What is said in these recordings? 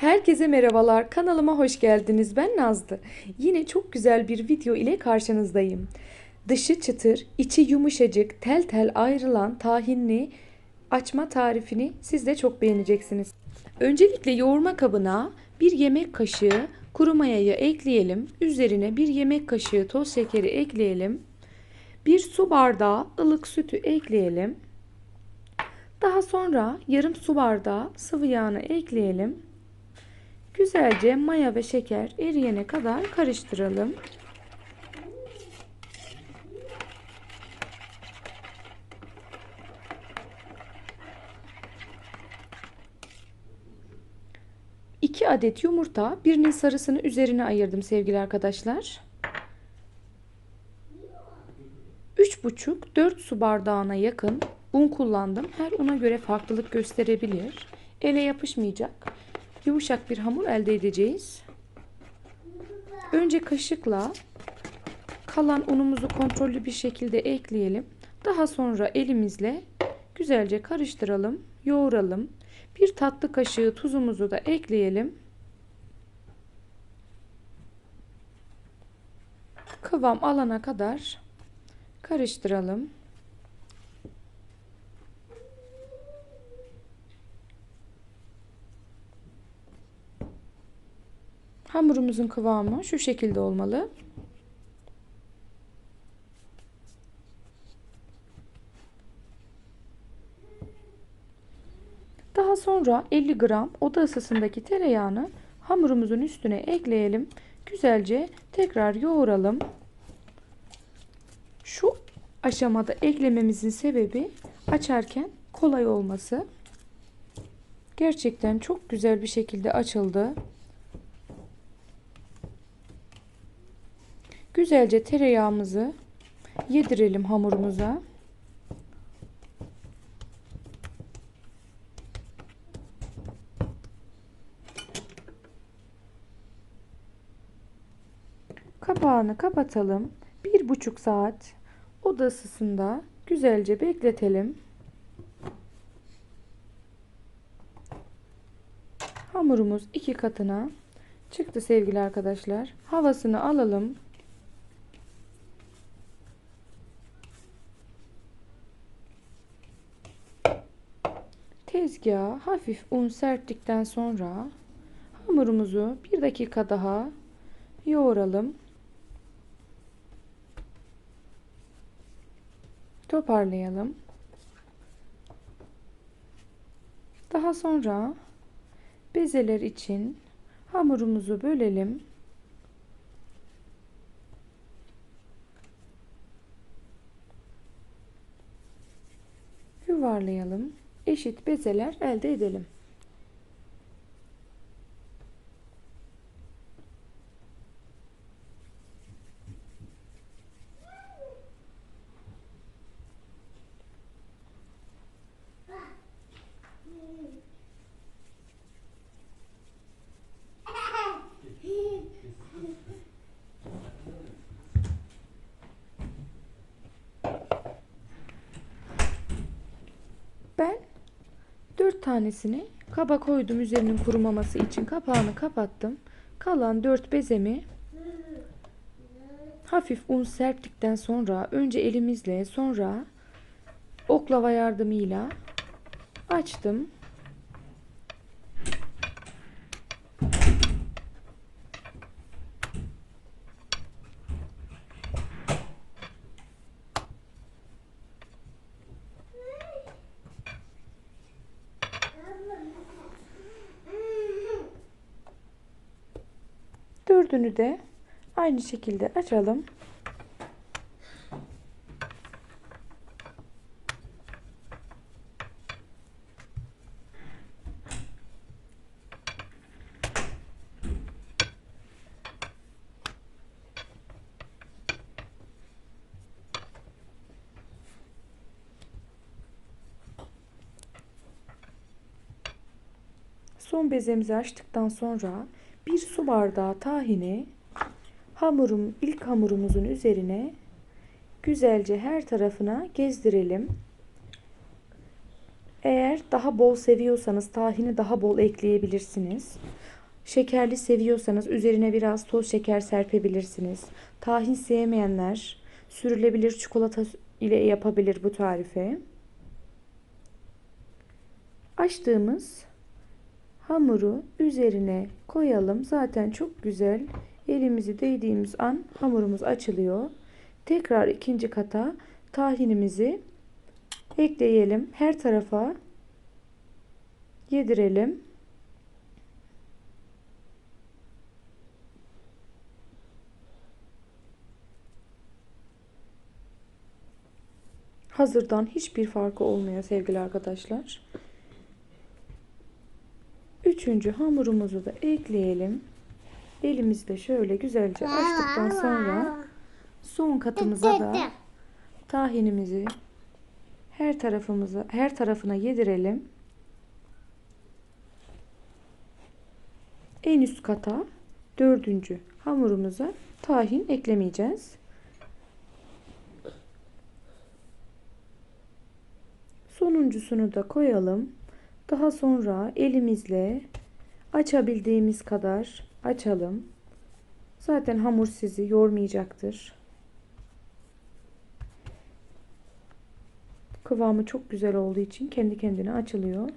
Herkese merhabalar. Kanalıma hoş geldiniz. Ben Nazlı. Yine çok güzel bir video ile karşınızdayım. Dışı çıtır, içi yumuşacık, tel tel ayrılan tahinli açma tarifini siz de çok beğeneceksiniz. Öncelikle yoğurma kabına bir yemek kaşığı kuru mayayı ekleyelim. Üzerine bir yemek kaşığı toz şekeri ekleyelim. Bir su bardağı ılık sütü ekleyelim. Daha sonra yarım su bardağı sıvı yağını ekleyelim. Güzelce maya ve şeker eriyene kadar karıştıralım. İki adet yumurta, birinin sarısını üzerine ayırdım sevgili arkadaşlar. 3,5-4 su bardağına yakın un kullandım. Her una göre farklılık gösterebilir. Ele yapışmayacak yumuşak bir hamur elde edeceğiz. Önce kaşıkla kalan unumuzu kontrollü bir şekilde ekleyelim. Daha sonra elimizle güzelce karıştıralım, yoğuralım. Bir tatlı kaşığı tuzumuzu da ekleyelim. Kıvam alana kadar karıştıralım. Hamurumuzun kıvamı şu şekilde olmalı. Daha sonra 50 gram oda ısısındaki tereyağını hamurumuzun üstüne ekleyelim. Güzelce tekrar yoğuralım. Şu aşamada eklememizin sebebi açarken kolay olması. Gerçekten çok güzel bir şekilde açıldı. Güzelce tereyağımızı yedirelim hamurumuza. Kapağını kapatalım. Bir buçuk saat oda ısısında güzelce bekletelim. Hamurumuz iki katına çıktı sevgili arkadaşlar. Havasını alalım. Tezgaha hafif un serptikten sonra hamurumuzu bir dakika daha yoğuralım. Toparlayalım. Daha sonra bezeler için hamurumuzu bölelim. Yuvarlayalım eşit bezeler elde edelim. Ben 4 tanesini kaba koydum üzerinin kurumaması için kapağını kapattım. Kalan 4 bezemi hafif un serptikten sonra önce elimizle sonra oklava yardımıyla açtım. Dördünü de aynı şekilde açalım. Son bezemizi açtıktan sonra bir su bardağı tahini hamurum ilk hamurumuzun üzerine güzelce her tarafına gezdirelim. Eğer daha bol seviyorsanız tahini daha bol ekleyebilirsiniz. Şekerli seviyorsanız üzerine biraz toz şeker serpebilirsiniz. Tahin sevmeyenler sürülebilir çikolata ile yapabilir bu tarifi. Açtığımız hamuru üzerine koyalım. Zaten çok güzel elimizi değdiğimiz an hamurumuz açılıyor. Tekrar ikinci kata tahinimizi ekleyelim. Her tarafa yedirelim. Hazırdan hiçbir farkı olmuyor sevgili arkadaşlar. Üçüncü hamurumuzu da ekleyelim. Elimizle şöyle güzelce açtıktan sonra son katımıza da tahinimizi her tarafımıza her tarafına yedirelim. En üst kata dördüncü hamurumuza tahin eklemeyeceğiz. Sonuncusunu da koyalım. Daha sonra elimizle açabildiğimiz kadar açalım. Zaten hamur sizi yormayacaktır. Kıvamı çok güzel olduğu için kendi kendine açılıyor.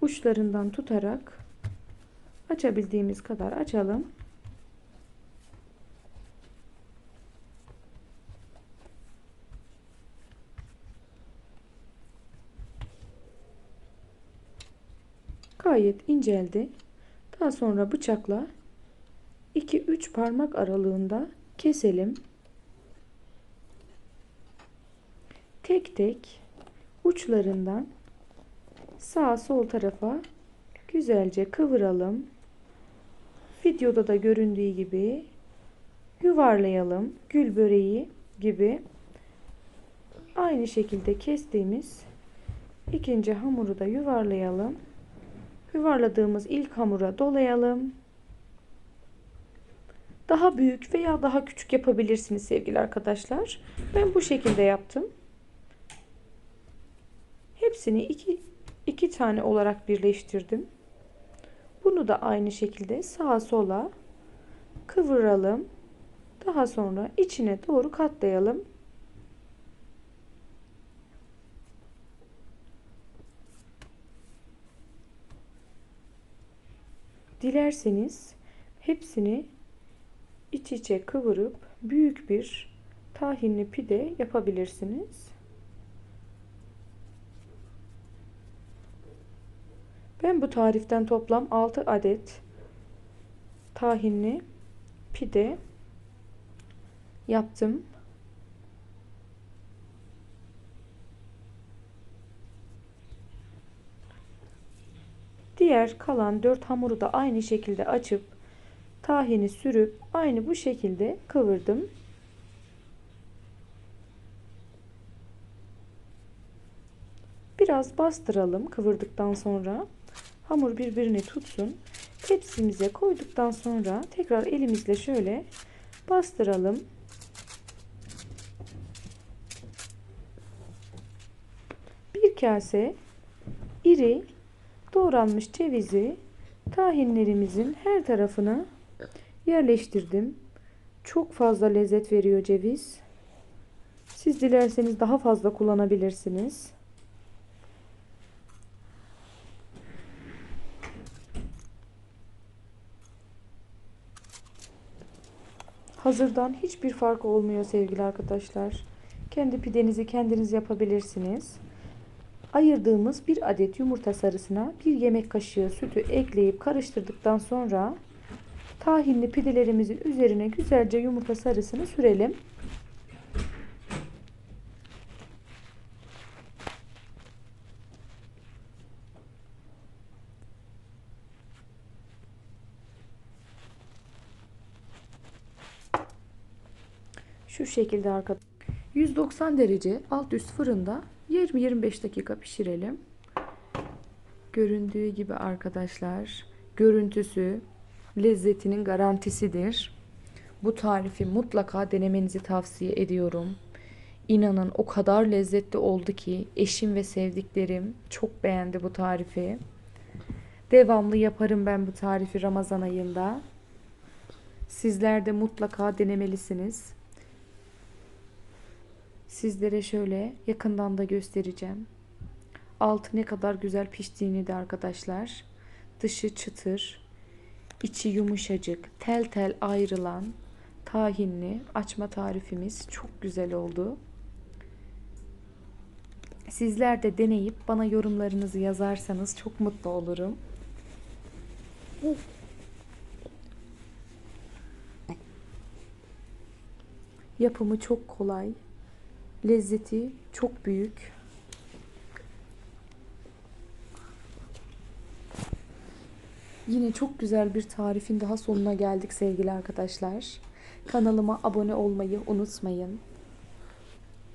Uçlarından tutarak açabildiğimiz kadar açalım. Gayet inceldi. Daha sonra bıçakla 2-3 parmak aralığında keselim. Tek tek uçlarından sağ sol tarafa güzelce kıvıralım. Videoda da göründüğü gibi yuvarlayalım. Gül böreği gibi aynı şekilde kestiğimiz ikinci hamuru da yuvarlayalım. Yuvarladığımız ilk hamura dolayalım. Daha büyük veya daha küçük yapabilirsiniz sevgili arkadaşlar. Ben bu şekilde yaptım. Hepsini iki, iki tane olarak birleştirdim. Bunu da aynı şekilde sağa sola kıvıralım. Daha sonra içine doğru katlayalım. Dilerseniz hepsini iç içe kıvırıp büyük bir tahinli pide yapabilirsiniz. Ben bu tariften toplam 6 adet tahinli pide yaptım. Diğer kalan 4 hamuru da aynı şekilde açıp tahini sürüp aynı bu şekilde kıvırdım. Biraz bastıralım kıvırdıktan sonra. Hamur birbirini tutsun. Tepsimize koyduktan sonra tekrar elimizle şöyle bastıralım. Bir kase iri doğranmış cevizi tahinlerimizin her tarafına yerleştirdim. Çok fazla lezzet veriyor ceviz. Siz dilerseniz daha fazla kullanabilirsiniz. Hazırdan hiçbir fark olmuyor sevgili arkadaşlar. Kendi pidenizi kendiniz yapabilirsiniz. Ayırdığımız bir adet yumurta sarısına bir yemek kaşığı sütü ekleyip karıştırdıktan sonra tahinli pidelerimizin üzerine güzelce yumurta sarısını sürelim. Şu şekilde arkadaşlar. 190 derece alt üst fırında 20-25 dakika pişirelim. Göründüğü gibi arkadaşlar görüntüsü lezzetinin garantisidir. Bu tarifi mutlaka denemenizi tavsiye ediyorum. İnanın o kadar lezzetli oldu ki eşim ve sevdiklerim çok beğendi bu tarifi. Devamlı yaparım ben bu tarifi Ramazan ayında. Sizler de mutlaka denemelisiniz. Sizlere şöyle yakından da göstereceğim. Altı ne kadar güzel piştiğini de arkadaşlar. Dışı çıtır, içi yumuşacık, tel tel ayrılan tahinli açma tarifimiz çok güzel oldu. Sizler de deneyip bana yorumlarınızı yazarsanız çok mutlu olurum. Yapımı çok kolay. Lezzeti çok büyük. Yine çok güzel bir tarifin daha sonuna geldik sevgili arkadaşlar. Kanalıma abone olmayı unutmayın.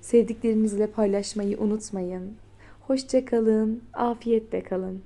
Sevdiklerinizle paylaşmayı unutmayın. Hoşça kalın, afiyetle kalın.